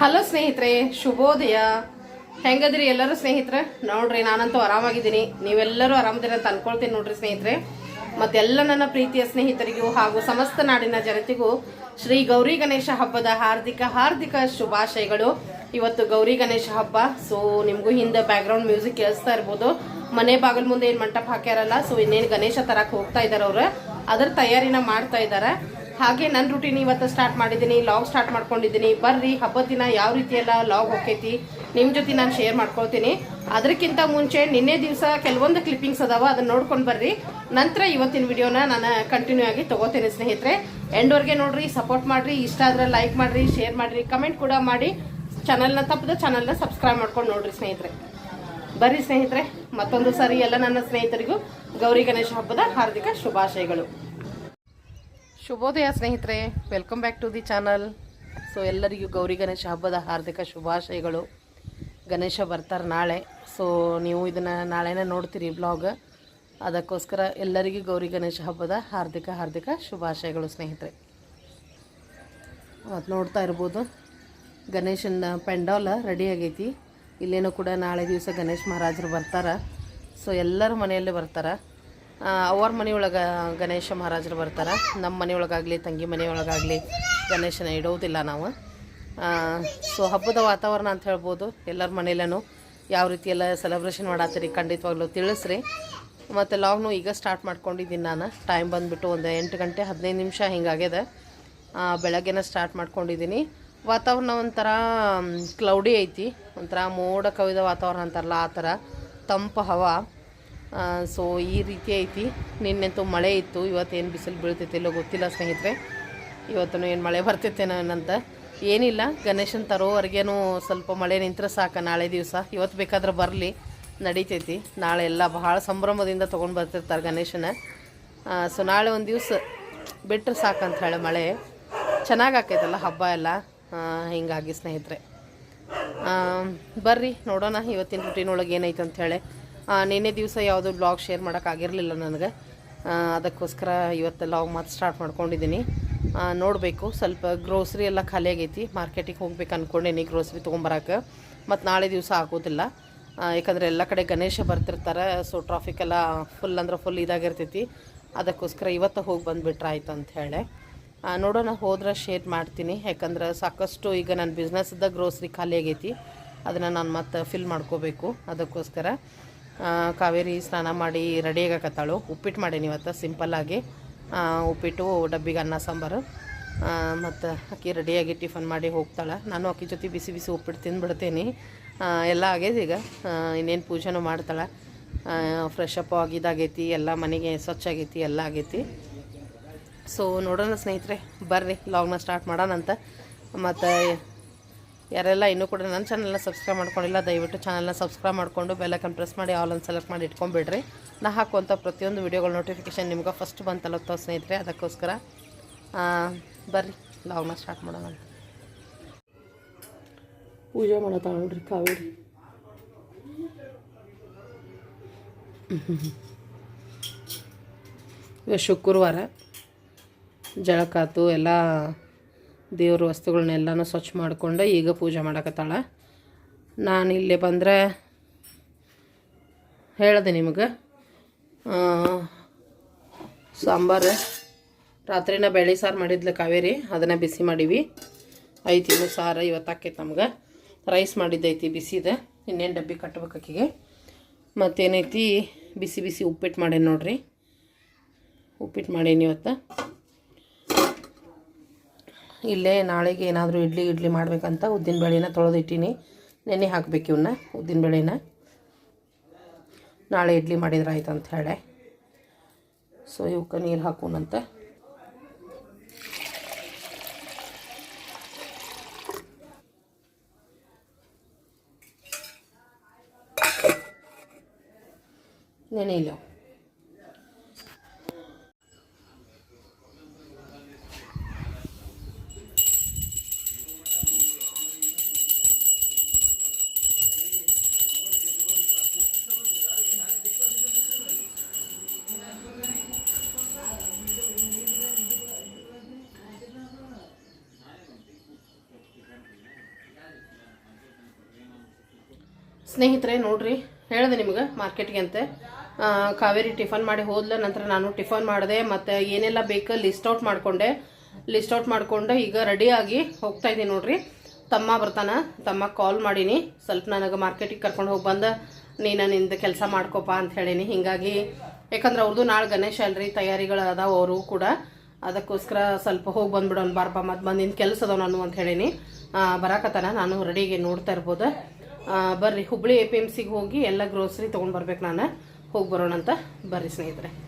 Hello ಸ್ನೇಹಿತರೆ, ಶುಭೋದಯ. ಹೆಂಗದ್ರಿ ಎಲ್ಲರೂ ಸ್ನೇಹಿತರೆ? ನೋಡ್ರಿ, ನಾನಂತೂ ಆರಾಮಾಗಿದ್ದೀನಿ. ನೀವೆಲ್ಲರೂ ಆರಾಮದಿರ ಅಂತ ಅನ್ಕೊಳ್ತೀನಿ ನೋಡ್ರಿ ಸ್ನೇಹಿತರೆ. ಮತ್ತೆಲ್ಲ ನನ್ನ ಪ್ರೀತಿಯ ಸ್ನೇಹಿತರಿಗೂ ಹಾಗೂ ಸಮಸ್ತ ನಾಡಿನ ಜನತೆಗೂ ಶ್ರೀ ಗೌರಿ ಗಣೇಶ ಹಬ್ಬದ ಹಾರ್ದಿಕ ಹಾರ್ದಿಕ ಶುಭಾಶಯಗಳು. ಇವತ್ತು ಗೌರಿ ಗಣೇಶ ಹಬ್ಬ ಸೊ ನಿಮಗೂ ಹಿಂದೆ ಬ್ಯಾಕ್ಗ್ರೌಂಡ್ ಮ್ಯೂಸಿಕ್ ಕೇಳಿಸ್ತಾ ಇರ್ಬೋದು. ಮನೆ ಬಾಗಿಲು ಮುಂದೆ ಏನು ಮಂಟಪ ಹಾಕ್ಯಾರಲ್ಲ ಸೊ ಇನ್ನೇನು ಗಣೇಶ ತರಕ್ಕೆ ಹೋಗ್ತಾ ಇದ್ದಾರೆ ಅವರು. ಅದರ ತಯಾರಿನ ಮಾಡ್ತಾ ಇದ್ದಾರೆ ಹಾಗೆ ನನ್ನ ರೂಟೀನ್ ಇವತ್ತು ಸ್ಟಾರ್ಟ್ ಮಾಡಿದ್ದೀನಿ ಲಾಗ್ ಸ್ಟಾರ್ಟ್ ಮಾಡ್ಕೊಂಡಿದ್ದೀನಿ. ಬರ್ರಿ, ಹಬ್ಬದ ದಿನ ಯಾವ ರೀತಿ ಎಲ್ಲ ಲಾಗ್ ಹೋಗ್ತೈತಿ ನಿಮ್ಮ ಜೊತೆ ನಾನು ಶೇರ್ ಮಾಡ್ಕೊಳ್ತೀನಿ. ಅದಕ್ಕಿಂತ ಮುಂಚೆ ನಿನ್ನೆ ದಿವಸ ಕೆಲವೊಂದು ಕ್ಲಿಪ್ಪಿಂಗ್ಸ್ ಅದಾವ ಅದನ್ನ ನೋಡ್ಕೊಂಡು ಬರ್ರಿ. ನಂತರ ಇವತ್ತಿನ ವಿಡಿಯೋನ ನಾನು ಕಂಟಿನ್ಯೂ ಆಗಿ ತಗೋತೀನಿ ಸ್ನೇಹಿತರೆ. ಎಂಡ್ವರೆಗೆ ನೋಡ್ರಿ ಸಪೋರ್ಟ್ ಮಾಡ್ರಿ, ಇಷ್ಟ ಆದ್ರೆ ಲೈಕ್ ಮಾಡ್ರಿ ಶೇರ್ ಮಾಡ್ರಿ ಕಮೆಂಟ್ ಕೂಡ ಮಾಡಿ. ಚಾನಲ್ನ ತಪ್ಪದ ಚಾನಲ್ನ ಸಬ್ಸ್ಕ್ರೈಬ್ ಮಾಡ್ಕೊಂಡು ನೋಡ್ರಿ ಸ್ನೇಹಿತರೆ. ಬರ್ರಿ ಸ್ನೇಹಿತರೆ, ಮತ್ತೊಂದು ಸಾರಿ ಎಲ್ಲ ನನ್ನ ಸ್ನೇಹಿತರಿಗೂ ಗೌರಿ ಗಣೇಶ ಹಬ್ಬದ ಹಾರ್ದಿಕ ಶುಭಾಶಯಗಳು. ಶುಭೋದಯ ಸ್ನೇಹಿತರೆ welcome back to the channel so ಎಲ್ಲರಿಗೂ ಗೌರಿ ಗಣೇಶ ಹಬ್ಬದ ಹಾರ್ದಿಕ ಶುಭಾಶಯಗಳು. ಗಣೇಶ ಬರ್ತಾರೆ ನಾಳೆ. ಸೊ ನೀವು ಇದನ್ನು ನಾಳೆನೇ ನೋಡ್ತೀರಿ ಬ್ಲಾಗ್ ಅದಕ್ಕೋಸ್ಕರ ಎಲ್ಲರಿಗೂ ಗೌರಿ ಗಣೇಶ ಹಬ್ಬದ ಹಾರ್ದಿಕ ಹಾರ್ದಿಕ ಶುಭಾಶಯಗಳು ಸ್ನೇಹಿತರೆ. ಮತ್ತು ನೋಡ್ತಾ ಇರ್ಬೋದು, ಗಣೇಶನ ಪೆಂಡಾಲ ರೆಡಿ ಆಗೈತಿ. ಇಲ್ಲೇನೋ ಕೂಡ ನಾಳೆ ದಿವಸ ಗಣೇಶ ಮಹಾರಾಜರು ಬರ್ತಾರೆ. ಸೊ ಎಲ್ಲರ ಮನೆಯಲ್ಲೇ ಬರ್ತಾರೆ. ಅವ್ರ ಮನೆಯೊಳಗೆ ಗಣೇಶ ಮಹಾರಾಜರು ಬರ್ತಾರೆ. ನಮ್ಮ ಮನೆಯೊಳಗಾಗಲಿ, ತಂಗಿ ಮನೆಯೊಳಗಾಗಲಿ ಗಣೇಶನ ಇಡೋದಿಲ್ಲ ನಾವು. ಸೊ ಹಬ್ಬದ ವಾತಾವರಣ ಅಂತ ಹೇಳ್ಬೋದು. ಎಲ್ಲರ ಮನೇಲೂ ಯಾವ ರೀತಿಯೆಲ್ಲ ಸೆಲೆಬ್ರೇಷನ್ ಮಾಡತ್ತೀರಿ ಖಂಡಿತವಾಗ್ಲೂ ತಿಳಿಸ್ರಿ. ಮತ್ತು ಲಾಗ್ನು ಈಗ ಸ್ಟಾರ್ಟ್ ಮಾಡ್ಕೊಂಡಿದ್ದೀನಿ ನಾನು. ಟೈಮ್ ಬಂದುಬಿಟ್ಟು ಒಂದು ಎಂಟು ಗಂಟೆ ಹದಿನೈದು ನಿಮಿಷ ಹಿಂಗಾಗ್ಯದ ಬೆಳಗ್ಗೆನ ಸ್ಟಾರ್ಟ್ ಮಾಡ್ಕೊಂಡಿದ್ದೀನಿ. ವಾತಾವರಣ ಒಂಥರ ಕ್ಲೌಡಿ ಐತಿ. ಒಂಥರ ಮೋಡ ಕವಿದ ವಾತಾವರಣ ಅಂತಾರಲ್ಲ, ಆ ಥರ ತಂಪು ಹವಾ. ಸೊ ಈ ರೀತಿ ಐತಿ. ನಿನ್ನೆಂತೂ ಮಳೆ ಇತ್ತು. ಇವತ್ತೇನು ಬಿಸಿಲು ಬೀಳ್ತೈತಿಲ್ಲೋ ಗೊತ್ತಿಲ್ಲ ಸ್ನೇಹಿತರೆ. ಇವತ್ತೂ ಏನು ಮಳೆ ಬರ್ತೈತೇನೋ ಏನಂತ ಏನಿಲ್ಲ, ಗಣೇಶನ ತರೋವರೆಗೇನು ಸ್ವಲ್ಪ ಮಳೆ ನಿಂತರೆ ಸಾಕು ನಾಳೆ ದಿವಸ. ಇವತ್ತು ಬೇಕಾದ್ರೆ ಬರಲಿ. ನಡೀತೈತಿ. ನಾಳೆ ಎಲ್ಲ ಭಾಳ ಸಂಭ್ರಮದಿಂದ ತೊಗೊಂಡು ಬರ್ತಿರ್ತಾರೆ ಗಣೇಶನ. ಸೊ ನಾಳೆ ಒಂದು ದಿವಸ ಬಿಟ್ಟರೆ ಸಾಕಂತ ಹೇಳಿ ಮಳೆ. ಚೆನ್ನಾಗಿ ಆಕೈತಲ್ಲ ಹಬ್ಬ ಎಲ್ಲ. ಹೀಗಾಗಿ ಸ್ನೇಹಿತರೆ. ಬರ್ರಿ, ನೋಡೋಣ. ಇವತ್ತಿನ ರುಟೀನ್ ಒಳಗೆ ಏನೈತೆ ಅಂಥೇಳಿ ನಿನ್ನೆ ದಿವಸ ಯಾವುದೂ ಬ್ಲಾಗ್ ಶೇರ್ ಮಾಡೋಕ್ಕಾಗಿರಲಿಲ್ಲ ನನಗೆ. ಅದಕ್ಕೋಸ್ಕರ ಇವತ್ತು ಲಾಗ್ ಮತ್ತೆ ಸ್ಟಾರ್ಟ್ ಮಾಡ್ಕೊಂಡಿದ್ದೀನಿ ನೋಡಬೇಕು, ಸ್ವಲ್ಪ ಗ್ರೋಸರಿ ಎಲ್ಲ ಖಾಲಿ ಆಗೈತಿ. ಮಾರ್ಕೆಟಿಗೆ ಹೋಗ್ಬೇಕು ಅಂದ್ಕೊಂಡೇನಿ ಗ್ರೋಸ್ರಿ ತೊಗೊಂಬರಕ್ಕೆ ಮತ್ತು ನಾಳೆ ದಿವಸ ಆಗೋದಿಲ್ಲ. ಯಾಕಂದರೆ ಎಲ್ಲ ಕಡೆ ಗಣೇಶ ಬರ್ತಿರ್ತಾರೆ ಸೊ ಟ್ರಾಫಿಕ್ ಎಲ್ಲ ಫುಲ್ ಅಂದ್ರೆ ಫುಲ್ ಇದಾಗಿರ್ತೈತಿ. ಅದಕ್ಕೋಸ್ಕರ ಇವತ್ತು ಹೋಗಿ ಬಂದುಬಿಟ್ರೆ ಆಯ್ತು ಅಂತ ಹೇಳಿ. ನೋಡೋಣ, ಹೋದ್ರೆ ಶೇರ್ ಮಾಡ್ತೀನಿ. ಯಾಕಂದ್ರೆ ಸಾಕಷ್ಟು ಈಗ ನನ್ನ ಬಿಸ್ನೆಸ್ದ ಗ್ರೋಸರಿ ಖಾಲಿ ಆಗೈತಿ. ಅದನ್ನು ನಾನು ಮತ್ತೆ ಫಿಲ್ ಮಾಡ್ಕೋಬೇಕು. ಅದಕ್ಕೋಸ್ಕರ. ಕಾವೇರಿ ಸ್ನಾನ ಮಾಡಿ ರೆಡಿ ಆಗಕತ್ತಾಳು ಉಪ್ಪಿಟ್ಟು ಮಾಡೀನಿ ಇವತ್ತು ಸಿಂಪಲ್ಲಾಗಿ ಉಪ್ಪಿಟ್ಟು, ಡಬ್ಬಿಗೆ ಅನ್ನ, ಸಾಂಬಾರು. ಮತ್ತು ಅಕ್ಕಿ ರೆಡಿಯಾಗಿ ಟಿಫನ್ ಮಾಡಿ ಹೋಗ್ತಾಳೆ. ನಾನು ಅಕ್ಕಿ ಜೊತೆ ಬಿಸಿ ಬಿಸಿ ಉಪ್ಪಿಟ್ಟು ತಿಂದುಬಿಡ್ತೀನಿ. ಎಲ್ಲ ಆಗೈತೆ ಈಗ. ಇನ್ನೇನು ಪೂಜೆನೂ ಮಾಡ್ತಾಳೆ. ಫ್ರೆಶ್ ಅಪ್ ಆಗಿದಾಗೈತಿ ಎಲ್ಲ ಮನೆಗೆ ಸ್ವಚ್ಛ ಆಗೈತಿ, ಎಲ್ಲ ಆಗೈತಿ. ಸೊ ನೋಡೋಣ ಸ್ನೇಹಿತರೆ, ಬರ್ರಿ ಲಾಗ್ನ ಸ್ಟಾರ್ಟ್ ಮಾಡೋಣಂತ. ಮತ್ತು ಯಾರೆಲ್ಲ ಇನ್ನೂ ಕೂಡ ನನ್ನ ಚಾನಲ್ನ ಸಬ್ಸ್ಕ್ರೈಬ್ ಮಾಡ್ಕೊಂಡಿಲ್ಲ, ದಯವಿಟ್ಟು ಚಾನಲ್ನ ಸಬ್ಸ್ಕ್ರೈಬ್ ಮಾಡಿಕೊಂಡು ಬೆಲ್ಲೈಕನ್ ಪ್ರೆಸ್ ಮಾಡಿ ಆಲ್ ಅನ್ನು ಸೆಲೆಕ್ಟ್ ಮಾಡಿ ಇಟ್ಕೊಂಡ್ಬಿಡ್ರಿ. ನಾ ಹಾಕುವಂಥ ಪ್ರತಿಯೊಂದು ವೀಡಿಯೋಗಳ ನೋಟಿಫಿಕೇಶನ್ ನಿಮ್ಗೆ ಫಸ್ಟ್ ಬಂತಲತ್ತಾವ ಸ್ನೇಹಿತರೆ, ಅದಕ್ಕೋಸ್ಕರ ಬರ್ರಿ ಲಾಗ್ನ ಸ್ಟಾರ್ಟ್ ಮಾಡೋಣ ಪೂಜೆ ಮಾಡತ್ತಾಳ ನೋಡ್ರಿ ಕಾವೇರಿ. ಇವಾಗ ಶುಕ್ರವಾರ ಜಳಕಾತು, ಎಲ್ಲ ದೇವ್ರ ವಸ್ತುಗಳನ್ನೆಲ್ಲನೂ ಸ್ವಚ್ಛ ಮಾಡಿಕೊಂಡು ಈಗ ಪೂಜೆ ಮಾಡಕತ್ತಾಳ. ನಾನು ಇಲ್ಲಿ ಬಂದರೆ ಹೇಳಿದೆ ನಿಮಗೆ. ಸಾಂಬಾರು, ರಾತ್ರಿನ ಬೇಳೆ ಸಾರು ಮಾಡಿದ್ಲು ಕಾವೇರಿ, ಅದನ್ನು ಬಿಸಿ ಮಾಡೀವಿ. ಐತಿ ಸಾರು ಇವತ್ತು ಆಕೈತೆ ನಮ್ಗೆ. ರೈಸ್ ಮಾಡಿದ್ದೈತಿ ಬಿಸಿದ, ಇನ್ನೇನು ಡಬ್ಬಿ ಕಟ್ಬೇಕು ಆಕಿಗೆ. ಮತ್ತೇನೈತಿ, ಬಿಸಿ ಬಿಸಿ ಉಪ್ಪಿಟ್ಟು ಮಾಡೇನಿ ನೋಡ್ರಿ. ಉಪ್ಪಿಟ್ಟು ಮಾಡೀನಿ ಇವತ್ತು? ಇಲ್ಲೇ ನಾಳೆಗೆ ಏನಾದರೂ ಇಡ್ಲಿ ಇಡ್ಲಿ ಮಾಡಬೇಕಂತ ಉದ್ದಿನ ಬೇಳೆನ ತೊಳೆದಿಟ್ಟೀನಿ. ನೆನೆ ಹಾಕ್ಬೇಕು ಇವನ್ನ ಉದ್ದಿನ ಬೇಳೆನ. ನಾಳೆ ಇಡ್ಲಿ ಮಾಡಿದ್ರೆ ಆಯ್ತು ಅಂತ ಹೇಳಿ. ಸೊ ಇವಕ್ಕೆ ನೀರು ಹಾಕೋಣಂತ ನೆನೆಯಿಲ್ಲ ಸ್ನೇಹಿತರೆ, ನೋಡ್ರಿ, ಹೇಳಿದೆ ನಿಮ್ಗೆ ಮಾರ್ಕೆಟ್ಗೆ ಅಂತೆ ಕಾವೇರಿ ಟಿಫನ್ ಮಾಡಿ ಹೋದ್ಲ ನಂತರ ನಾನು ಟಿಫನ್ ಮಾಡಿದೆ, ಮತ್ತು ಏನೆಲ್ಲ ಬೇಕು ಲಿಸ್ಟ್ ಔಟ್ ಮಾಡಿಕೊಂಡೆ. ಲಿಸ್ಟ್ ಔಟ್ ಮಾಡಿಕೊಂಡು ಈಗ ರೆಡಿಯಾಗಿ ಹೋಗ್ತಾ ಇದ್ದೀನಿ ನೋಡ್ರಿ. ತಮ್ಮ ಬರ್ತಾನೆ, ತಮ್ಮ ಕಾಲ್ ಮಾಡೀನಿ. ಸ್ವಲ್ಪ ನನಗೆ ಮಾರ್ಕೆಟಿಗೆ ಕರ್ಕೊಂಡು ಹೋಗಿ ಬಂದ, ನೀನು ನಿಂದು ಕೆಲಸ ಮಾಡ್ಕೊಪ್ಪ ಅಂತ ಹೇಳೀನಿ. ಹಿಂಗಾಗಿ, ಯಾಕಂದ್ರೆ ಅವ್ರದ್ದು ನಾಳೆ ಗಣೇಶ ಅಲ್ರಿ, ತಯಾರಿಗಳು ಅದಾವ ಅವರು ಕೂಡ. ಅದಕ್ಕೋಸ್ಕರ ಸ್ವಲ್ಪ ಹೋಗಿ ಬಂದ್ಬಿಡೋಣ ಬಾರಪ್ಪ ಮತ್ತು ಬಂದಿನ ಕೆಲಸ ಅದಾವ ನಾನು ಅಂತ ಹೇಳೀನಿ. ಬರಾಕತ್ತಾನ, ನಾನು ರೆಡಿಗೆ ನೋಡ್ತಾ ಇರ್ಬೋದು. ಬರ್ರಿ. ಹುಬ್ಳಿ ಎ ಪಿ ಎಂ ಸಿಗೆ ಹೋಗಿ ಎಲ್ಲ ಗ್ರೋಸರಿ ತೊಗೊಂಡು ಬರ್ಬೇಕು ನಾನು. ಹೋಗಿ ಬರೋಣ ಅಂತ ಬರ್ರಿ ಸ್ನೇಹಿತರೆ.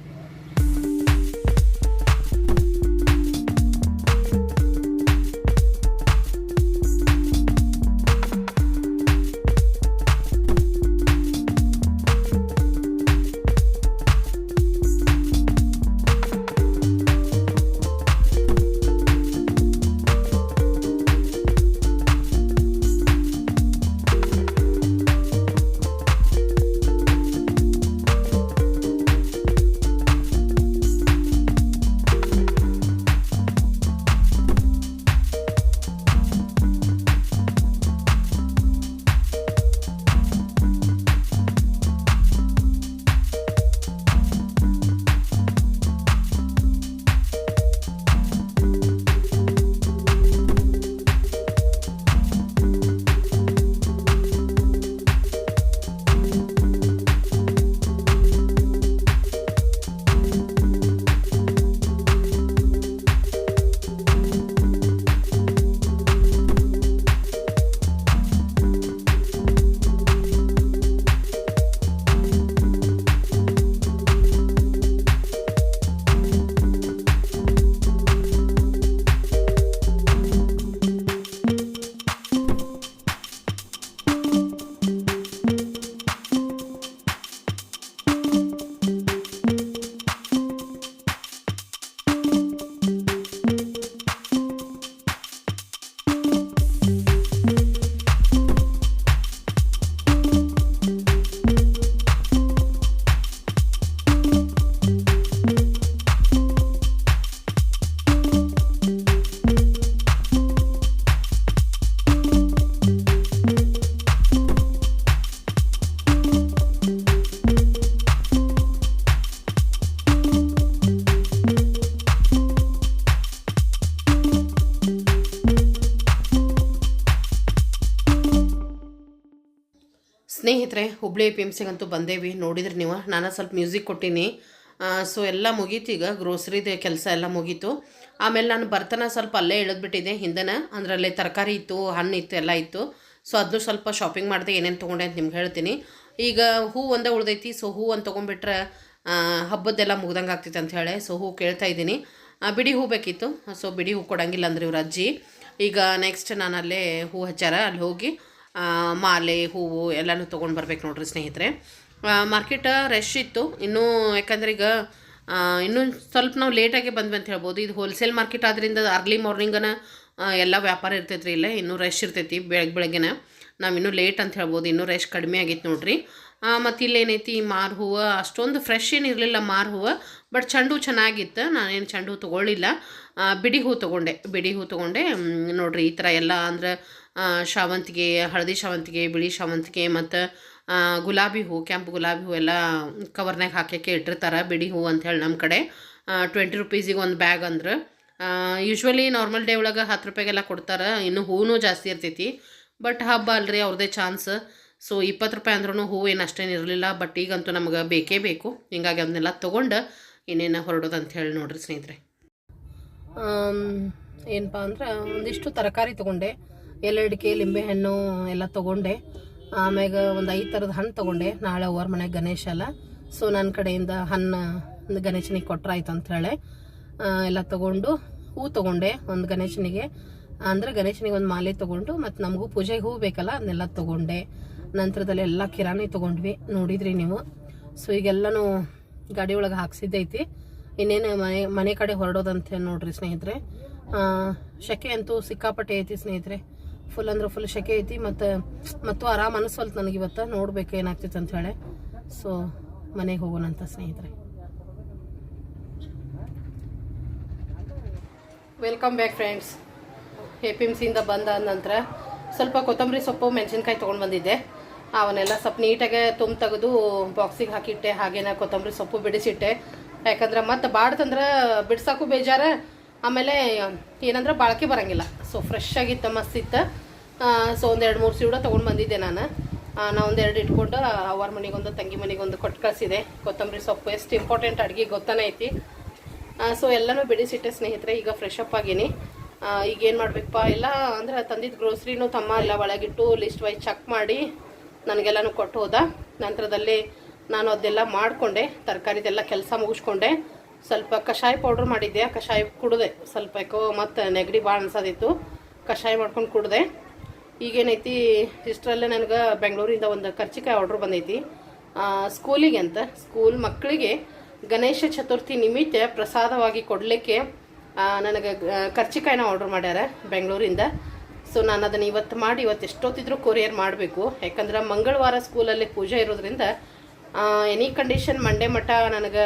ಸ್ನೇಹಿತರೆ ಹುಬ್ಳಿ ಪಿ ಎಂ ಸಿಗಂತೂ ಬಂದೇವಿ, ನೋಡಿದ್ರಿ ನೀವು. ನಾನು ಸ್ವಲ್ಪ ಮ್ಯೂಸಿಕ್ ಕೊಟ್ಟೀನಿ. ಸೊ ಎಲ್ಲ ಮುಗೀತು ಈಗ ಗ್ರೋಸರಿದು ಕೆಲಸ ಎಲ್ಲ ಮುಗೀತು. ಆಮೇಲೆ ನಾನು ಬರ್ತನ ಸ್ವಲ್ಪ ಅಲ್ಲೇ ಇಳಿದ್ಬಿಟ್ಟಿದ್ದೆ, ಹಿಂದೆನ. ಅಂದ್ರೆ ಅಲ್ಲೇ ತರಕಾರಿ ಇತ್ತು, ಹಣ್ಣು ಇತ್ತು, ಎಲ್ಲ ಇತ್ತು. ಸೊ ಅದನ್ನು ಸ್ವಲ್ಪ ಶಾಪಿಂಗ್ ಮಾಡಿದೆ, ಏನೇನು ತೊಗೊಂಡೆ ಅಂತ ನಿಮ್ಗೆ ಹೇಳ್ತೀನಿ. ಈಗ ಹೂ ಒಂದೇ ಉಳ್ದೈತಿ ಸೊ ಹೂ ಒಂದು ತೊಗೊಂಡ್ಬಿಟ್ರೆ ಹಬ್ಬದ್ದೆಲ್ಲ ಮುಗ್ದಂಗೆ ಆಗ್ತೈತೆ ಅಂತ ಹೇಳಿ ಸೊ ಹೂ ಕೇಳ್ತಾ ಇದ್ದೀನಿ. ಬಿಡಿ ಹೂ ಬೇಕಿತ್ತು. ಸೊ ಬಿಡಿ ಹೂ ಕೊಡಂಗಿಲ್ಲ ಅಂದ್ರೆ ಇವ್ರ ಅಜ್ಜಿ. ಈಗ ನೆಕ್ಸ್ಟ್ ನಾನು ಅಲ್ಲೇ ಹೂ ಹಚ್ಚಾರ, ಅಲ್ಲಿ ಹೋಗಿ ಮಾಲೆ ಹೂವು ಎಲ್ಲನೂ ತೊಗೊಂಡು ಬರ್ಬೇಕು ನೋಡ್ರಿ ಸ್ನೇಹಿತರೆ. ಮಾರ್ಕೆಟ್ ರಶ್ ಇತ್ತು. ಇನ್ನೂ ಯಾಕಂದ್ರೆ ಈಗ ಇನ್ನೂ ಸ್ವಲ್ಪ ನಾವು ಲೇಟಾಗಿ ಬಂದ್ವಿ ಅಂತ ಹೇಳ್ಬೋದು. ಇದು ಹೋಲ್ಸೇಲ್ ಮಾರ್ಕೆಟ್ ಆದ್ದರಿಂದ ಅರ್ಲಿ ಮಾರ್ನಿಂಗನ ಎಲ್ಲ ವ್ಯಾಪಾರ ಇರ್ತೈತೆ ರೀ ಇಲ್ಲೇ. ಇನ್ನೂ ರಶ್ ಇರ್ತೈತಿ ಬೆಳಗ್ಗೆ ಬೆಳಗ್ಗೆನ. ನಾವು ಇನ್ನೂ ಲೇಟ್ ಅಂತ ಹೇಳ್ಬೋದು. ಇನ್ನೂ ರಶ್ ಕಡಿಮೆ ಆಗೈತೆ ನೋಡ್ರಿ. ಮತ್ತು ಇಲ್ಲೇನೈತಿ ಮಾರು ಹೂವು, ಅಷ್ಟೊಂದು ಫ್ರೆಶ್ ಏನು ಇರಲಿಲ್ಲ ಮಾರು ಹೂವು ಬಟ್ ಚೆಂಡು ಹೂ ಚೆನ್ನಾಗಿತ್ತು. ನಾನೇನು ಚೆಂಡು ತೊಗೊಳ್ಳಿಲ್ಲ. ಬಿಡಿ ಹೂ ತೊಗೊಂಡೆ. ಬಿಡಿ ಹೂ ತೊಗೊಂಡೆ. ನೋಡ್ರಿ ಈ ಥರ ಎಲ್ಲ ಅಂದ್ರೆ ಶಾವಂತಿಗೆ, ಹಳದಿ ಶಾವಂತಿಗೆ, ಬಿಳಿ ಶಾವಂತಿಗೆ ಮತ್ತು ಗುಲಾಬಿ ಹೂ, ಕೆಂಪು ಗುಲಾಬಿ ಹೂ ಎಲ್ಲ ಕವರ್ನಾಗ ಹಾಕಕ್ಕೆ ಇಟ್ಟಿರ್ತಾರೆ. ಬಿಡಿ ಹೂ ಅಂಥೇಳಿ ನಮ್ಮ ಕಡೆ. ಟ್ವೆಂಟಿ ರುಪೀಸಿಗೆ ಒಂದು ಬ್ಯಾಗ್ ಅಂದ್ರೆ. ಯೂಶ್ವಲಿ ನಾರ್ಮಲ್ ಡೇ ಒಳಗೆ ಹತ್ತು ರೂಪಾಯಿಗೆಲ್ಲ ಕೊಡ್ತಾರೆ. ಇನ್ನು ಹೂವೂ ಜಾಸ್ತಿ ಇರ್ತೈತಿ. ಬಟ್ ಹಬ್ಬ ಅಲ್ರಿ ಅವ್ರದ್ದೇ ಚಾನ್ಸ್ ಸೊ ಇಪ್ಪತ್ತು ರೂಪಾಯಿ ಅಂದ್ರೂ ಹೂವು ಏನು ಅಷ್ಟೇನು ಇರಲಿಲ್ಲ. ಬಟ್ ಈಗಂತೂ ನಮಗೆ ಬೇಕೇ ಬೇಕು. ಹಿಂಗಾಗಿ ಅದನ್ನೆಲ್ಲ ತೊಗೊಂಡು ಇನ್ನೇನು ಹೊರಡೋದು ಅಂತ ಹೇಳಿ ನೋಡ್ರಿ ಸ್ನೇಹಿತರೆ. ಏನಪ್ಪ ಅಂದ್ರೆ ಒಂದಿಷ್ಟು ತರಕಾರಿ ತೊಗೊಂಡೆ. ಎಲೆಡಿಕೆ ಲಿಂಬೆಹಣ್ಣು ಎಲ್ಲ ತೊಗೊಂಡೆ. ಆಮ್ಯಾಗ ಒಂದು ಐದು ಥರದ ಹಣ್ಣು ತೊಗೊಂಡೆ. ನಾಳೆ ಅವ್ರ ಮನೆಗೆ ಗಣೇಶ ಅಲ್ಲ. ಸೊ ನನ್ನ ಕಡೆಯಿಂದ ಹಣ್ಣು ಗಣೇಶನಿಗೆ ಕೊಟ್ರಾಯ್ತು ಅಂತ ಹೇಳಿ. ಎಲ್ಲ ತೊಗೊಂಡು ಹೂ ತೊಗೊಂಡೆ ಒಂದು ಗಣೇಶನಿಗೆ. ಅಂದರೆ ಗಣೇಶನಿಗೆ ಒಂದು ಮಾಲೆ ತೊಗೊಂಡು ಮತ್ತು ನಮಗೂ ಪೂಜೆಗೆ ಹೂ ಬೇಕಲ್ಲ, ಅದನ್ನೆಲ್ಲ ತೊಗೊಂಡೆ. ನಂತರದಲ್ಲಿ ಎಲ್ಲ ಕಿರಾಣಿ ತೊಗೊಂಡ್ವಿ. ನೋಡಿದ್ರಿ ನೀವು. ಸೊ ಈಗೆಲ್ಲನೂ ಗಾಡಿ ಒಳಗೆ ಹಾಕ್ಸಿದ್ದೈತಿ. ಇನ್ನೇನು ಮನೆ ಮನೆ ಕಡೆ ಹೊರಡೋದಂತೆ ನೋಡ್ರಿ ಸ್ನೇಹಿತರೆ. ಶೆಕೆ ಅಂತೂ ಸಿಕ್ಕಾಪಟ್ಟೆ ಐತಿ ಸ್ನೇಹಿತರೆ. ಫುಲ್ ಅಂದ್ರೆ ಫುಲ್ ಶೆಕೆ ಐತಿ ಮತ್ತು ಮತ್ತು ಆರಾಮ ಅನಿಸ್ವಲ್ತು ನನಗೆ ಇವತ್ತು. ನೋಡ್ಬೇಕು ಏನಾಗ್ತೈತೆ ಅಂತ ಹೇಳಿ. ಸೊ ಮನೆಗೆ ಹೋಗೋಣಂತ ಸ್ನೇಹಿತರೆ. Welcome back friends A P M ಸಿಯಿಂದ ಬಂದ ನಂತರ ಸ್ವಲ್ಪ ಕೊತ್ತಂಬರಿ ಸೊಪ್ಪು, ಮೆಣಸಿನ್ಕಾಯಿ ತೊಗೊಂಡು ಬಂದಿದ್ದೆ. ಅವನ್ನೆಲ್ಲ ಸ್ವಲ್ಪ ನೀಟಾಗೆ ತುಂಬ ತೆಗೆದು ಬಾಕ್ಸಿಗೆ ಹಾಕಿಟ್ಟೆ. ಹಾಗೇನ ಕೊತ್ತಂಬರಿ ಸೊಪ್ಪು ಬಿಡಿಸಿಟ್ಟೆ. ಯಾಕಂದ್ರೆ ಮತ್ತೆ ಬಾಡ್ತಂದ್ರೆ ಬಿಡ್ಸೋಕ್ಕೂ ಬೇಜಾರ. ಆಮೇಲೆ ಏನಂದ್ರೆ ಬಾಳಕೆ ಬರಂಗಿಲ್ಲ. ಸೊ ಫ್ರೆಶ್ ಆಗಿತ್ತು ಮಸ್ತ್ ಇತ್ತು. ಸೊ ಒಂದು ಎರಡು ಮೂರು ಸೀಡ ತೊಗೊಂಡು ಬಂದಿದ್ದೆ ನಾನು. ನಾ ಒಂದೆರಡು ಇಟ್ಕೊಂಡು ಅವ್ರ ಮನೆಗೊಂದು, ತಂಗಿ ಮನೆಗೊಂದು ಕೊಟ್ಟು ಕಳಿಸಿದೆ. ಕೊತ್ತಂಬರಿ ಸೊಪ್ಪು ಎಷ್ಟು ಇಂಪಾರ್ಟೆಂಟ್ ಅಡುಗೆ ಗೊತ್ತಾನೆ ಐತಿ. ಸೊ ಎಲ್ಲನೂ ಬಿಡಿಸಿಟ್ಟೆ ಸ್ನೇಹಿತರೆ, ಈಗ ಫ್ರೆಶ್ ಅಪ್ ಆಗೀನಿ. ಈಗ ಏನು ಮಾಡಬೇಕಪ್ಪ ಎಲ್ಲ ಅಂದ್ರೆ ತಂದಿದ್ದ ಗ್ರೋಸ್ರಿನೂ ತಮ್ಮ ಎಲ್ಲ ಒಳಗಿಟ್ಟು ಲಿಸ್ಟ್ ವೈಸ್ ಚೆಕ್ ಮಾಡಿ ನನಗೆಲ್ಲನೂ ಕೊಟ್ಟು ಹೋದ. ನಂತರದಲ್ಲಿ ನಾನು ಅದೆಲ್ಲ ಮಾಡಿಕೊಂಡೆ, ತರಕಾರಿದೆಲ್ಲ ಕೆಲಸ ಮುಗಿಸ್ಕೊಂಡೆ. ಸ್ವಲ್ಪ ಕಷಾಯ ಪೌಡ್ರ್ ಮಾಡಿದ್ದೆ ಕಷಾಯ ಕುಡಿದೆ. ಸ್ವಲ್ಪ ಯಾಕೋ ಮತ್ತು ನೆಗಡಿ ಭಾಳ ಅನ್ಸೋದಿತ್ತು, ಕಷಾಯ ಮಾಡ್ಕೊಂಡು ಕುಡಿದೆ. ಈಗೇನೈತಿ ಇಷ್ಟರಲ್ಲೇ ನನಗೆ ಬೆಂಗಳೂರಿಂದ ಒಂದು ಕರ್ಚಿಕಾಯಿ ಆರ್ಡ್ರ್ ಬಂದೈತಿ. ಸ್ಕೂಲಿಗೆ ಅಂತ ಸ್ಕೂಲ್ ಮಕ್ಕಳಿಗೆ ಗಣೇಶ ಚತುರ್ಥಿ ನಿಮಿತ್ತ ಪ್ರಸಾದವಾಗಿ ಕೊಡಲಿಕ್ಕೆ ನನಗೆ ಕರ್ಚಿಕಾಯಿನ ಆರ್ಡ್ರ್ ಮಾಡ್ಯಾರ ಬೆಂಗಳೂರಿಂದ. ಸೊ ನಾನು ಅದನ್ನು ಇವತ್ತು ಮಾಡಿ, ಇವತ್ತು ಎಷ್ಟೊತ್ತಿದ್ರೂ ಕೊರಿಯರ್ ಮಾಡಬೇಕು. ಯಾಕಂದ್ರೆ ಮಂಗಳವಾರ ಸ್ಕೂಲಲ್ಲಿ ಪೂಜೆ ಇರೋದ್ರಿಂದ ಎನಿ ಕಂಡೀಷನ್ ಮಂಡೇ ಮಠ ನನಗೆ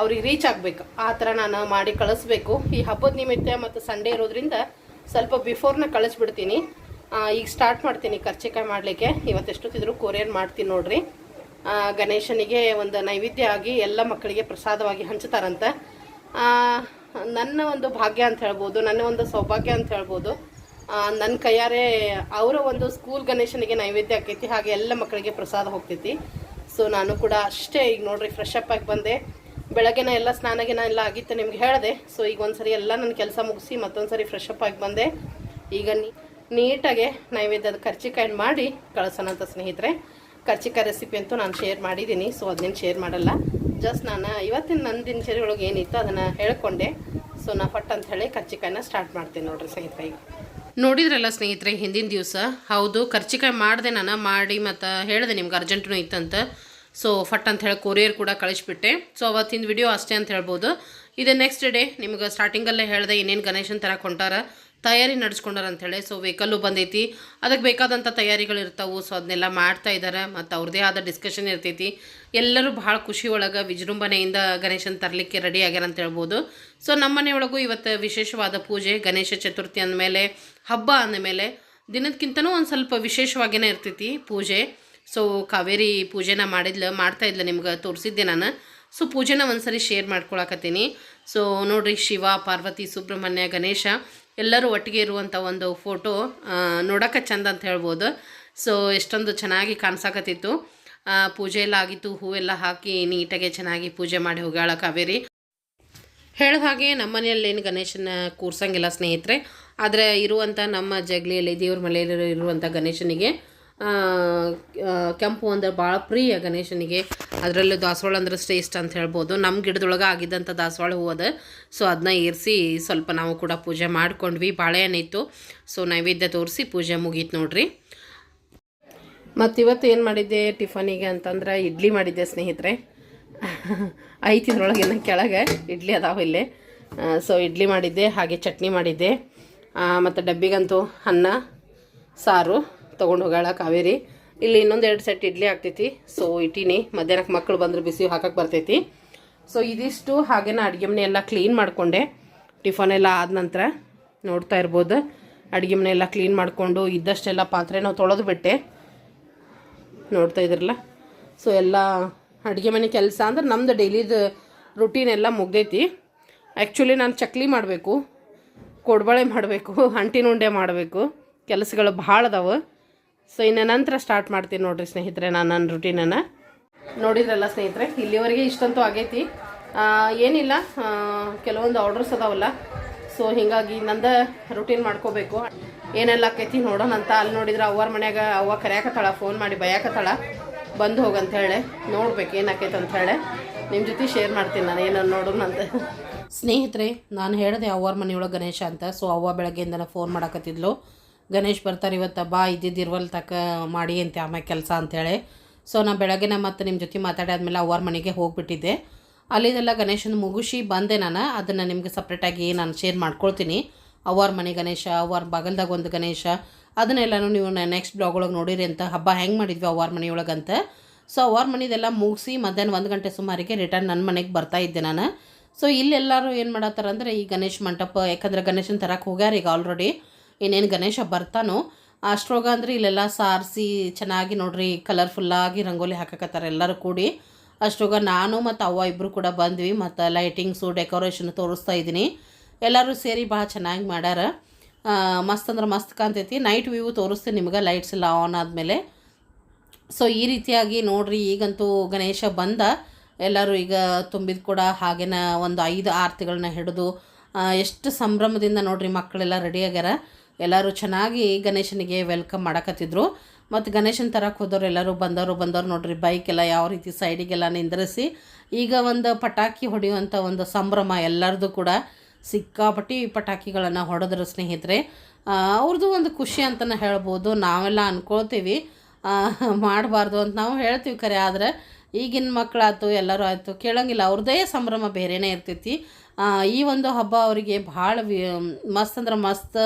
ಅವ್ರಿಗೆ ರೀಚ್ ಆಗಬೇಕು. ಆ ಥರ ನಾನು ಮಾಡಿ ಕಳಿಸ್ಬೇಕು. ಈ ಹಬ್ಬದ ನಿಮಿತ್ತ ಮತ್ತು ಸಂಡೇ ಇರೋದ್ರಿಂದ ಸ್ವಲ್ಪ ಬಿಫೋರ್ನ ಕಳಿಸ್ಬಿಡ್ತೀನಿ. ಈಗ ಸ್ಟಾರ್ಟ್ ಮಾಡ್ತೀನಿ ಕರ್ಚಿಕಾಯಿ ಮಾಡಲಿಕ್ಕೆ. ಇವತ್ತು ಎಷ್ಟೊತ್ತಿದ್ರು ಕೊರಿಯರ್ ಮಾಡ್ತೀನಿ ನೋಡ್ರಿ. ಗಣೇಶನಿಗೆ ಒಂದು ನೈವೇದ್ಯ ಆಗಿ ಎಲ್ಲ ಮಕ್ಕಳಿಗೆ ಪ್ರಸಾದವಾಗಿ ಹಂಚ್ತಾರಂತ. ನನ್ನ ಒಂದು ಭಾಗ್ಯ ಅಂತ ಹೇಳ್ಬೋದು, ನನ್ನ ಒಂದು ಸೌಭಾಗ್ಯ ಅಂತ ಹೇಳ್ಬೋದು. ನನ್ನ ಕೈಯಾರೆ ಅವರ ಒಂದು ಸ್ಕೂಲ್ ಗಣೇಶನಿಗೆ ನೈವೇದ್ಯ ಆಕೈತಿ, ಹಾಗೆ ಎಲ್ಲ ಮಕ್ಕಳಿಗೆ ಪ್ರಸಾದ ಹೋಗ್ತೈತಿ. ಸೊ ನಾನು ಕೂಡ ಅಷ್ಟೇ ಈಗ ನೋಡ್ರಿ ಫ್ರೆಶ್ ಅಪ್ ಆಗಿ ಬಂದೆ. ಬೆಳಗ್ಗೆನ ಎಲ್ಲ ಸ್ನಾನಗಿನ ಎಲ್ಲ ಆಗಿತ್ತು ನಿಮ್ಗೆ ಹೇಳಿದೆ. ಸೊ ಈಗ ಒಂದ್ಸರಿ ಎಲ್ಲ ನನ್ನ ಕೆಲಸ ಮುಗಿಸಿ ಮತ್ತೊಂದ್ಸರಿ ಫ್ರೆಶ್ ಅಪ್ ಆಗಿ ಬಂದೆ. ಈಗ ನೀಟಾಗೆ ನೈವೇದ್ಯದ ಕರ್ಚಿಕಾಯಿ ಮಾಡಿ ಕಳ್ಸೋಣ ಸ್ನೇಹಿತರೆ. ಕರ್ಚಿಕಾಯಿ ರೆಸಿಪಿ ಅಂತೂ ನಾನು ಶೇರ್ ಮಾಡಿದ್ದೀನಿ ಸೊ ಅದನ್ನೇನು ಶೇರ್ ಮಾಡಲ್ಲ. ಜಸ್ಟ್ ನಾನು ಇವತ್ತಿನ ನನ್ನ ದಿನಚರಿ ಒಳಗೆ ಏನಿತ್ತು ಅದನ್ನು ಹೇಳ್ಕೊಂಡೆ. ಸೊ ನಾ ಫಟ್ ಅಂತ ಹೇಳಿ ಕರ್ಚಿಕಾಯಿನ ಸ್ಟಾರ್ಟ್ ಮಾಡ್ತೀನಿ ನೋಡ್ರಿ ಸ್ನೇಹಿತರೆ ಈಗ. ನೋಡಿದ್ರಲ್ಲ ಸ್ನೇಹಿತರೆ ಹಿಂದಿನ ದಿವಸ? ಹೌದು, ಕರ್ಚಿಕಾಯಿ ಮಾಡಿದೆ ನಾನು, ಮಾಡಿ ಮತ್ತು ಹೇಳಿದೆ ನಿಮ್ಗೆ ಅರ್ಜೆಂಟ್ನೂ ಇತ್ತಂತ ಸೊ ಫಟ್ ಅಂತ ಹೇಳಿ ಕೊರಿಯರ್ ಕೂಡ ಕಳಿಸ್ಬಿಟ್ಟೆ. ಸೊ ಅವತ್ತಿನ ವಿಡಿಯೋ ಅಷ್ಟೇ ಅಂತ ಹೇಳ್ಬೋದು. ಇದು ನೆಕ್ಸ್ಟ್ ಡೇ ನಿಮ್ಗೆ ಸ್ಟಾರ್ಟಿಂಗಲ್ಲೇ ಹೇಳಿದೆ ಇನ್ನೇನು ಗಣೇಶನ ಥರ ಕೊಂಟಾರ ತಯಾರಿ ನಡೆಸ್ಕೊಂಡಾರ ಅಂಥೇಳಿ ಸೊ ವೆಹಿಕಲ್ಲು ಬಂದೈತಿ. ಅದಕ್ಕೆ ಬೇಕಾದಂಥ ತಯಾರಿಗಳು ಇರ್ತಾವೆ. ಸೊ ಅದನ್ನೆಲ್ಲ ಮಾಡ್ತಾ ಇದ್ದಾರೆ ಮತ್ತು ಅವ್ರದ್ದೇ ಆದ ಡಿಸ್ಕಷನ್ ಇರ್ತೈತಿ. ಎಲ್ಲರೂ ಭಾಳ ಖುಷಿ ಒಳಗೆ ವಿಜೃಂಭಣೆಯಿಂದ ಗಣೇಶನ ತರಲಿಕ್ಕೆ ರೆಡಿ ಆಗ್ಯಾರ ಅಂತ ಹೇಳ್ಬೋದು. ಸೊ ನಮ್ಮ ಮನೆಯೊಳಗೂ ಇವತ್ತು ವಿಶೇಷವಾದ ಪೂಜೆ. ಗಣೇಶ ಚತುರ್ಥಿ ಅಂದಮೇಲೆ, ಹಬ್ಬ ಅಂದಮೇಲೆ ದಿನದಕ್ಕಿಂತನೂ ಒಂದು ಸ್ವಲ್ಪ ವಿಶೇಷವಾಗಿಯೇ ಇರ್ತೈತಿ ಪೂಜೆ. ಸೊ ಕಾವೇರಿ ಪೂಜೆನ ಮಾಡಿದ್ಲು, ಮಾಡ್ತಾ ಇದ್ಲು ನಿಮ್ಗೆ, ತೋರಿಸಿದ್ದೆ ನಾನು. ಸೊ ಪೂಜೆನ ಒಂದ್ಸರಿ ಶೇರ್ ಮಾಡ್ಕೊಳಕತ್ತೀನಿ. ಸೊ ನೋಡ್ರಿ ಶಿವ, ಪಾರ್ವತಿ, ಸುಬ್ರಹ್ಮಣ್ಯ, ಗಣೇಶ, ಎಲ್ಲರೂ ಒಟ್ಟಿಗೆ ಇರುವಂಥ ಒಂದು ಫೋಟೋ ನೋಡೋಕೆ ಚಂದ ಅಂತ ಹೇಳ್ಬೋದು. ಸೊ ಎಷ್ಟೊಂದು ಚೆನ್ನಾಗಿ ಕಾಣಿಸಾಕತ್ತಿತ್ತು. ಪೂಜೆ ಎಲ್ಲ ಆಗಿತ್ತು ಹೂವೆಲ್ಲ ಹಾಕಿ ನೀಟಾಗೆ ಚೆನ್ನಾಗಿ ಪೂಜೆ ಮಾಡಿ ಹೋಗ್ಯಾಳ ಕಾವೇರಿ. ಹೇಳೋ ಹಾಗೆ ನಮ್ಮ ಮನೆಯಲ್ಲಿ ಏನು ಗಣೇಶನ ಕೂರ್ಸಂಗಿಲ್ಲ ಸ್ನೇಹಿತರೆ. ಆದರೆ ಇರುವಂಥ ನಮ್ಮ ಜಗಲಿಯಲ್ಲಿ, ದೇವ್ರ ಮನೆಯಲ್ಲಿ ಇರುವಂಥ ಗಣೇಶನಿಗೆ ಕೆಂಪು ಅಂದ್ರೆ ಭಾಳ ಪ್ರಿಯ ಗಣೇಶನಿಗೆ. ಅದರಲ್ಲೂ ದಾಸವಾಳ ಅಂದ್ರೆ ಶ್ರೇಷ್ಠ ಅಂತ ಹೇಳ್ಬೋದು. ನಮ್ಮ ಗಿಡದೊಳಗೆ ಆಗಿದ್ದಂಥ ದಾಸವಾಳ ಹೂ ಅದ. ಸೊ ಅದನ್ನ ಏರಿಸಿ ಸ್ವಲ್ಪ ನಾವು ಕೂಡ ಪೂಜೆ ಮಾಡ್ಕೊಂಡ್ವಿ. ಏನಿತ್ತು ಸೊ ನೈವೇದ್ಯ ತೋರಿಸಿ ಪೂಜೆ ಮುಗೀತು ನೋಡ್ರಿ. ಮತ್ತು ಇವತ್ತು ಏನು ಮಾಡಿದ್ದೆ ಟಿಫನಿಗೆ ಅಂತಂದ್ರೆ ಇಡ್ಲಿ ಮಾಡಿದ್ದೆ ಸ್ನೇಹಿತರೆ. ಐತಿ ಇದ್ರೊಳಗೆ ಇನ್ನು ಕೆಳಗೆ ಇಡ್ಲಿ ಅದಾವೆ ಇಲ್ಲೇ. ಸೊ ಇಡ್ಲಿ ಮಾಡಿದ್ದೆ, ಹಾಗೆ ಚಟ್ನಿ ಮಾಡಿದ್ದೆ. ಮತ್ತು ಡಬ್ಬಿಗಂತೂ ಅನ್ನ, ಸಾರು. ತೊಗೊಂಡು ಹೋಗಾಳ ಕಾವೇರಿ. ಇಲ್ಲಿ ಇನ್ನೊಂದು ಎರಡು ಸೆಟ್ ಇಡ್ಲಿ ಆಗ್ತೈತಿ. ಸೊ ಇಟ್ಟೀನಿ. ಮಧ್ಯಾಹ್ನಕ್ಕೆ ಮಕ್ಕಳು ಬಂದ್ರೆ ಬಿಸಿ ಹಾಕಕ್ಕೆ ಬರ್ತೈತಿ. ಸೊ ಇದಿಷ್ಟು ಹಾಗೇನ ಅಡುಗೆ ಮನೆ ಎಲ್ಲ ಕ್ಲೀನ್ ಮಾಡಿಕೊಂಡೆ. ಟಿಫನ್ ಎಲ್ಲ ಆದ ನಂತರ ನೋಡ್ತಾ ಇರ್ಬೋದು. ಅಡುಗೆ ಮನೆ ಎಲ್ಲ ಕ್ಲೀನ್ ಮಾಡಿಕೊಂಡು ಇದ್ದಷ್ಟೆಲ್ಲ ಪಾತ್ರೆ ನಾವು ತೊಳೆದು ಬಿಟ್ಟೆ. ನೋಡ್ತಾ ಇದ್ರಲ್ಲ? ಸೊ ಎಲ್ಲ ಅಡುಗೆ ಮನೆ ಕೆಲಸ ಅಂದ್ರೆ ನಮ್ಮದು ಡೈಲಿದು ರುಟೀನ್ ಎಲ್ಲ ಮುಗ್ದೈತಿ. ಆ್ಯಕ್ಚುಲಿ ನಾನು ಚಕ್ಲಿ ಮಾಡಬೇಕು. ಕೊಡ್ಬಳೆ ಮಾಡಬೇಕು. ಅಂಟಿನ ಉಂಡೆ ಮಾಡಬೇಕು. ಕೆಲಸಗಳು ಭಾಳ ಅದಾವೆ. ಸೊ ಇನ್ನು ನಂತರ ಸ್ಟಾರ್ಟ್ ಮಾಡ್ತೀನಿ ನೋಡ್ರಿ ಸ್ನೇಹಿತರೆ ನಾನು ನನ್ನ ರುಟೀನನ್ನು ನೋಡಿದ್ರಲ್ಲ ಸ್ನೇಹಿತರೆ, ಇಲ್ಲಿವರೆಗೆ ಇಷ್ಟಂತೂ ಆಗೈತಿ. ಏನಿಲ್ಲ ಕೆಲವೊಂದು ಆರ್ಡರ್ಸ್ ಅದಾವಲ್ಲ. ಸೊ ಹೀಗಾಗಿ ನಂದ ರುಟೀನ್ ಮಾಡ್ಕೋಬೇಕು. ಏನೆಲ್ಲ ಆಕೈತಿ ನೋಡೋಣ ಅಂತ. ಅಲ್ಲಿ ನೋಡಿದ್ರೆ ಅವ್ವರ ಮನ್ಯಾಗ ಅವ್ವ ಕರೆಯಾಕತ್ತಾಳ ಫೋನ್ ಮಾಡಿ ಬಯಾಕತ್ತಾಳ. ಬಂದು ಹೋಗಂತ ಹೇಳಿ. ನೋಡ್ಬೇಕು ಏನಾಕೈತೆ ಹೇಳಿ. ನಿಮ್ಮ ಜೊತೆ ಶೇರ್ ಮಾಡ್ತೀನಿ ನಾನು ಏನನ್ನು ನೋಡೋಣ ಅಂತ. ಸ್ನೇಹಿತರೆ, ನಾನು ಹೇಳಿದೆ ಅವ್ವರ ಮನೆಯೊಳಗೆ ಗಣೇಶ ಅಂತ. ಸೊ ಅವ್ವ ಬೆಳಗ್ಗೆಯಿಂದನೇ ಫೋನ್ ಮಾಡಕತ್ತಿದ್ಲು. ಗಣೇಶ್ ಬರ್ತಾರೆ ಇವತ್ತು, ಬಾ ಇದ್ದಿದ್ದಿರ್ವಲ್ ತಕ್ಕ ಮಾಡಿ ಅಂತ ಆಮೇಲೆ ಕೆಲಸ ಅಂತೇಳಿ ಸೊ ನಾ ಬೆಳಗ್ಗೆನ ಮತ್ತೆ ನಿಮ್ಮ ಜೊತೆ ಮಾತಾಡಾದ್ಮೇಲೆ ಅವ್ರ ಮನೆಗೆ ಹೋಗಿಬಿಟ್ಟಿದ್ದೆ. ಅಲ್ಲಿದೆಲ್ಲ ಗಣೇಶನ ಮುಗಿಸಿ ಬಂದೆ ನಾನು, ಅದನ್ನು ನಿಮಗೆ ಸಪ್ರೇಟಾಗಿ ನಾನು ಶೇರ್ ಮಾಡ್ಕೊಳ್ತೀನಿ. ಅವ್ರ ಮನೆ ಗಣೇಶ ಅವ್ರ ಬಗಲ್ದಾಗ ಒಂದು ಗಣೇಶ, ಅದನ್ನೆಲ್ಲನೂ ನೀವು ನೆಕ್ಸ್ಟ್ ಬ್ಲಾಗ್ ಒಳಗೆ ನೋಡಿರಿ ಅಂತ ಹಬ್ಬ ಹೆಂಗೆ ಮಾಡಿದ್ವಿ ಅವ್ರ ಮನೆಯೊಳಗೆ ಅಂತ ಸೊ ಅವ್ರ ಮನೆದೆಲ್ಲ ಮುಗಿಸಿ ಮಧ್ಯಾಹ್ನ ಒಂದು ಗಂಟೆ ಸುಮಾರಿಗೆ ರಿಟರ್ನ್ ನನ್ನ ಮನೆಗೆ ಬರ್ತಾ ಇದ್ದೆ ನಾನು. ಸೊ ಇಲ್ಲೆಲ್ಲರೂ ಏನು ಮಾಡತ್ತಾರಂದ್ರೆ ಈ ಗಣೇಶ್ ಮಂಟಪ, ಯಾಕಂದ್ರೆ ಗಣೇಶನ ತರಕ್ಕೆ ಹೋಗ್ಯಾರ ಈಗ ಆಲ್ರೆಡಿ ಇನ್ನೇನು ಗಣೇಶ ಬರ್ತಾನೋ ಅಷ್ಟ್ರೋಗ ಅಂದರೆ ಇಲ್ಲೆಲ್ಲ ಸಾರಿಸಿ ಚೆನ್ನಾಗಿ ನೋಡ್ರಿ ಕಲರ್ಫುಲ್ಲಾಗಿ ರಂಗೋಲಿ ಹಾಕಕತ್ತಾರೆ ಎಲ್ಲರೂ ಕೂಡಿ. ಅಷ್ಟ್ರೋಗ ನಾನು ಮತ್ತು ಅವ್ವ ಇಬ್ಬರು ಕೂಡ ಬಂದ್ವಿ, ಮತ್ತು ಲೈಟಿಂಗ್ಸು ಡೆಕೋರೇಷನ್ ತೋರಿಸ್ತಾ ಇದ್ದೀನಿ. ಎಲ್ಲರೂ ಸೇರಿ ಭಾಳ ಚೆನ್ನಾಗಿ ಮಾಡ್ಯಾರ. ಮಸ್ತ್ ಅಂದ್ರೆ ಮಸ್ತ್ ಕಾಣ್ತೈತಿ. ನೈಟ್ ವ್ಯೂ ತೋರಿಸ್ತೀನಿ ನಿಮ್ಗೆ ಲೈಟ್ಸ್ ಎಲ್ಲ ಆನ್ ಆದಮೇಲೆ. ಸೊ ಈ ರೀತಿಯಾಗಿ ನೋಡ್ರಿ, ಈಗಂತೂ ಗಣೇಶ ಬಂದ. ಎಲ್ಲರೂ ಈಗ ತುಂಬಿದ ಕೂಡ ಹಾಗೇನ ಒಂದು ಐದು ಆರತಿಗಳನ್ನ ಹಿಡಿದು ಎಷ್ಟು ಸಂಭ್ರಮದಿಂದ ನೋಡ್ರಿ ಮಕ್ಕಳೆಲ್ಲ ರೆಡಿ ಆಗ್ಯಾರ. ಎಲ್ಲರೂ ಚೆನ್ನಾಗಿ ಗಣೇಶನಿಗೆ ವೆಲ್ಕಮ್ ಮಾಡಕತ್ತಿದ್ರು. ಮತ್ತು ಗಣೇಶನ ತರಕ್ಕೆ ಹೋದವ್ರು ಎಲ್ಲರೂ ಬಂದವರು ಬಂದವರು ನೋಡ್ರಿ ಬೈಕ್ ಎಲ್ಲ ಯಾವ ರೀತಿ ಸೈಡಿಗೆಲ್ಲ ನಿಂದ್ರಿಸಿ. ಈಗ ಒಂದು ಪಟಾಕಿ ಹೊಡೆಯುವಂಥ ಒಂದು ಸಂಭ್ರಮ ಎಲ್ಲರದು ಕೂಡ ಸಿಕ್ಕಾಪಟ್ಟಿ ಪಟಾಕಿಗಳನ್ನು ಹೊಡೆದ್ರು ಸ್ನೇಹಿತರೆ. ಅವ್ರದ್ದು ಒಂದು ಖುಷಿ ಅಂತಲೇ ಹೇಳ್ಬೋದು. ನಾವೆಲ್ಲ ಅಂದ್ಕೊಳ್ತೀವಿ ಮಾಡಬಾರ್ದು ಅಂತ ನಾವು ಹೇಳ್ತೀವಿ ಖರೆ, ಆದರೆ ಈಗಿನ ಮಕ್ಕಳಾಯ್ತು ಎಲ್ಲರೂ ಆಯಿತು, ಕೇಳೋಂಗಿಲ್ಲ. ಅವ್ರದ್ದೇ ಸಂಭ್ರಮ ಬೇರೆನೇ ಇರ್ತೈತಿ. ಈ ಒಂದು ಹಬ್ಬ ಅವರಿಗೆ ಭಾಳ ಮಸ್ತ್ ಅಂದ್ರೆ ಮಸ್ತ್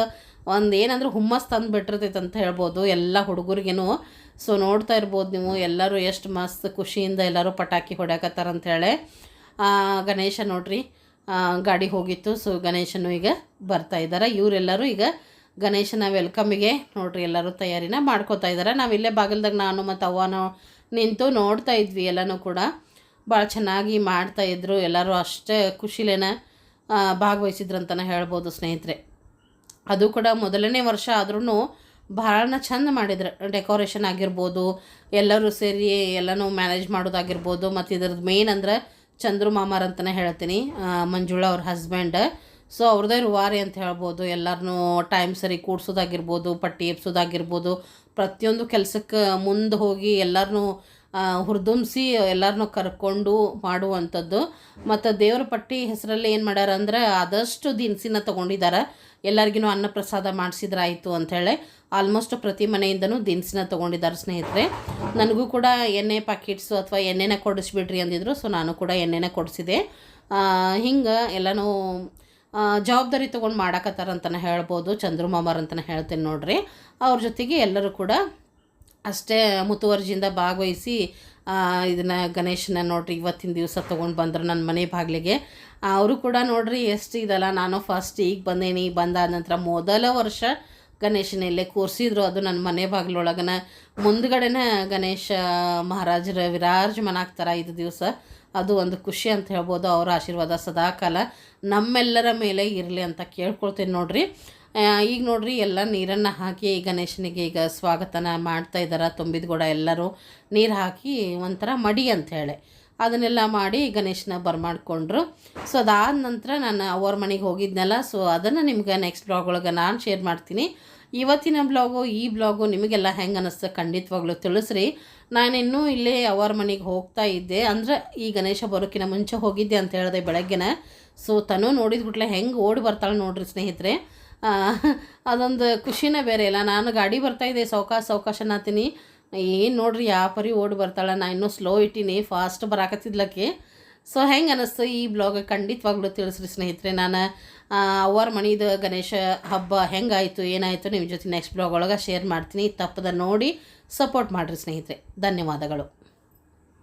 ಒಂದು ಏನಂದ್ರೆ ಹುಮ್ಮಸ್ ತಂದು ಬಿಟ್ಟಿರ್ತೈತೆ ಅಂತ ಹೇಳ್ಬೋದು. ಎಲ್ಲ ಹುಡುಗರಿಗೇನು. ಸೊ ನೋಡ್ತಾ ಇರ್ಬೋದು ನೀವು. ಎಲ್ಲರೂ ಎಷ್ಟು ಮಸ್ತ್ ಖುಷಿಯಿಂದ ಎಲ್ಲರೂ ಪಟಾಕಿ ಹೊಡ್ಯಾಕತ್ತಾರ ಅಂಥೇಳಿ ಗಣೇಶ ನೋಡ್ರಿ. ಗಾಡಿ ಹೋಗಿತ್ತು. ಸೊ ಗಣೇಶನು ಈಗ ಬರ್ತಾ ಇದ್ದಾರೆ ಇವರೆಲ್ಲರೂ ಈಗ ಗಣೇಶನ ವೆಲ್ಕಮಿಗೆ ನೋಡ್ರಿ ಎಲ್ಲರೂ ತಯಾರಿನ ಮಾಡ್ಕೋತಾ ಇದ್ದಾರೆ ನಾವಿಲ್ಲೇ ಬಾಗಿಲ್ದಾಗ ನಾನು ಮತ್ತು ಅವ್ವನೂ ನಿಂತು ನೋಡ್ತಾ ಇದ್ವಿ ಎಲ್ಲನೂ ಕೂಡ. ಭಾಳ ಚೆನ್ನಾಗಿ ಮಾಡ್ತಾಯಿದ್ರು ಎಲ್ಲರೂ ಅಷ್ಟೇ ಖುಷಿಲೇನ ಆ, ಭಾಗವಹಿಸಿದ್ರು ಅಂತಲೇ ಹೇಳ್ಬೋದು ಸ್ನೇಹಿತರೆ. ಅದು ಕೂಡ ಮೊದಲನೇ ವರ್ಷ ಆದ್ರೂ ಭಾಳ ಚಂದ ಮಾಡಿದ್ರು. ಡೆಕೋರೇಷನ್ ಆಗಿರ್ಬೋದು, ಎಲ್ಲರೂ ಸೇರಿ ಎಲ್ಲನೂ ಮ್ಯಾನೇಜ್ ಮಾಡೋದಾಗಿರ್ಬೋದು, ಮತ್ತು ಇದ್ರದ್ದು ಮೇನ್ ಅಂದ್ರೆ ಚಂದ್ರು ಮಾಮಾರ್ ಅಂತಲೇ ಹೇಳ್ತೀನಿ ಮಂಜುಳಾ ಅವ್ರ ಹಸ್ಬೆಂಡ್ ಸೊ ಅವ್ರದ್ದೇ ರುವಾರಿ ಅಂತ ಹೇಳ್ಬೋದು ಎಲ್ಲರನ್ನೂ ಟೈಮ್ ಸರಿ ಕೂಡ್ಸೋದಾಗಿರ್ಬೋದು, ಪಟ್ಟಿ ಎಬ್ಸೋದಾಗಿರ್ಬೋದು, ಪ್ರತಿಯೊಂದು ಕೆಲಸಕ್ಕೆ ಮುಂದೆ ಹೋಗಿ ಎಲ್ಲರನ್ನೂ ಹುರಿದುಂಬಿಸಿ ಎಲ್ಲರನ್ನೂ ಕರ್ಕೊಂಡು ಮಾಡುವಂಥದ್ದು. ಮತ್ತು ದೇವ್ರ ಪಟ್ಟಿ ಹೆಸರಲ್ಲಿ ಏನು ಮಾಡ್ಯಾರ ಅಂದ್ರೆ ಆದಷ್ಟು ದಿನಸಿನ ತೊಗೊಂಡಿದ್ದಾರೆ ಎಲ್ಲರಿಗೂ ಅನ್ನ ಪ್ರಸಾದ ಮಾಡಿಸಿದ್ರಾಯ್ತು ಅಂಥೇಳಿ ಆಲ್ಮೋಸ್ಟ್ ಪ್ರತಿ ಮನೆಯಿಂದನೂ ದಿನಸಿನ ತೊಗೊಂಡಿದ್ದಾರೆ ಸ್ನೇಹಿತರೆ. ನನಗೂ ಕೂಡ ಎಣ್ಣೆ ಪ್ಯಾಕೆಟ್ಸು ಅಥವಾ ಎಣ್ಣೆನ ಕೊಡಿಸ್ಬಿಡ್ರಿ ಅಂದಿದ್ರು ಸೊ ನಾನು ಕೂಡ ಎಣ್ಣೆನ ಕೊಡಿಸಿದೆ. ಹಿಂಗೆ ಎಲ್ಲನೂ ಜವಾಬ್ದಾರಿ ತೊಗೊಂಡು ಮಾಡಾಕತ್ತಾರ ಅಂತಲೇ ಹೇಳ್ಬೋದು ಚಂದ್ರು ಮಾಮಾರ್ ಅಂತಲೇ ಹೇಳ್ತೇನೆ ನೋಡ್ರಿ. ಅವ್ರ ಜೊತೆಗೆ ಎಲ್ಲರೂ ಕೂಡ ಅಷ್ಟೇ ಮುತುವರ್ಜಿಯಿಂದ ಭಾಗವಹಿಸಿ ಇದನ್ನು ಗಣೇಶನ ನೋಡ್ರಿ, ಇವತ್ತಿನ ದಿವಸ ತೊಗೊಂಡು ಬಂದರು ನನ್ನ ಮನೆ ಬಾಗಿಲಿಗೆ. ಅವರು ಕೂಡ ನೋಡ್ರಿ ಎಷ್ಟು ಇದಲ್ಲ, ನಾನು ಫಸ್ಟ್ ಈಗ ಬಂದೇನಿ ಬಂದಾದ ನಂತರ ಮೊದಲ ವರ್ಷ ಗಣೇಶನ ಇಲ್ಲೇ ಕೂರಿಸಿದ್ರು, ಅದು ನನ್ನ ಮನೆ ಬಾಗಿಲೊಳಗನ. ಮುಂದ್ಗಡೆನ ಗಣೇಶ ಮಹಾರಾಜರ ವಿರಾಜಮಾನಾಗ್ತಾರೆ ಐದು ದಿವಸ. ಅದು ಒಂದು ಖುಷಿ ಅಂತ ಹೇಳ್ಬೋದು, ಅವರ ಆಶೀರ್ವಾದ ಸದಾಕಾಲ ನಮ್ಮೆಲ್ಲರ ಮೇಲೆ ಇರಲಿ ಅಂತ ಕೇಳ್ಕೊಳ್ತೀನಿ ನೋಡ್ರಿ. ಈಗ ನೋಡ್ರಿ, ಎಲ್ಲ ನೀರನ್ನು ಹಾಕಿ ಗಣೇಶನಿಗೆ ಈಗ ಸ್ವಾಗತನ ಮಾಡ್ತಾ ಇದ್ದಾರೆ ತುಂಬಿದ ಕೂಡ ಎಲ್ಲರೂ ನೀರು ಹಾಕಿ ಒಂಥರ ಮಡಿ ಅಂತ ಹೇಳಿ. ಅದನ್ನೆಲ್ಲ ಮಾಡಿ ಗಣೇಶನ ಬರ್ಮಾಡ್ಕೊಂಡ್ರು. ಸೊ ಅದಾದ ನಂತರ ನಾನು ಅವ್ರ ಮನೆಗೆ ಹೋಗಿದ್ನಲ್ಲ ಸೊ ಅದನ್ನು ನಿಮ್ಗೆ ನೆಕ್ಸ್ಟ್ ಬ್ಲಾಗ್ ಒಳಗೆ ನಾನು ಶೇರ್ ಮಾಡ್ತೀನಿ. ಇವತ್ತಿನ ಬ್ಲಾಗು ಈ ಬ್ಲಾಗು ನಿಮಗೆಲ್ಲ ಹೆಂಗೆ ಅನ್ನಿಸ್ತು ಖಂಡಿತವಾಗ್ಲೂ ತಿಳಿಸ್ರಿ. ನಾನಿನ್ನೂ ಇಲ್ಲೇ ಅವ್ರ ಮನೆಗೆ ಹೋಗ್ತಾ ಇದ್ದೆ. ಅಂದ್ರೆ ಈ ಗಣೇಶ ಬರೋಕ್ಕಿಂತ ಮುಂಚೆ ಹೋಗಿದ್ದೆ ಅಂತ ಹೇಳಿದೆ ಬೆಳಗ್ಗೆನ. ಸೊ ತನೂ ನೋಡಿದ ಗುಟ್ಲೆ ಹೆಂಗೆ ಓಡಿ ಬರ್ತಾಳೆ ನೋಡ್ರಿ ಸ್ನೇಹಿತರೆ. ಅದೊಂದು ಖುಷಿನೇ ಬೇರೆ ಇಲ್ಲ. ನಾನು ಗಾಡಿ ಬರ್ತಾಯಿದ್ದೆ ಸಾವ್ಕಾಶ ಸಾವ್ಕಾಶ ಅನ್ನತ್ತೀನಿ ಏನು ನೋಡ್ರಿ ಯಾವ ಪರಿ ಓಡಿ ಬರ್ತಾಳೆ. ನಾ ಇನ್ನೂ ಸ್ಲೋ ಇಟ್ಟೀನಿ ಫಾಸ್ಟ್ ಬರಾಕತ್ತಿದ್ಲಕ್ಕೆ. ಸೊ ಹೆಂಗೆ ಅನ್ನಿಸ್ತು ಈ ಬ್ಲಾಗ್ ಖಂಡಿತವಾಗ್ಲೂ ತಿಳಿಸ್ರಿ ಸ್ನೇಹಿತರೆ ನಾನು. ಅವರ್ ಅವ್ರ ಮನೆದು ಗಣೇಶ ಹಬ್ಬ ಹೆಂಗಾಯಿತು, ಏನಾಯಿತು ನಿಮ್ಮ ಜೊತೆ ನೆಕ್ಸ್ಟ್ ಬ್ಲಾಗ್ ಒಳಗೆ ಶೇರ್ ಮಾಡ್ತೀನಿ. ತಪ್ಪದ ನೋಡಿ ಸಪೋರ್ಟ್ ಮಾಡಿರಿ ಸ್ನೇಹಿತರೆ. ಧನ್ಯವಾದಗಳು.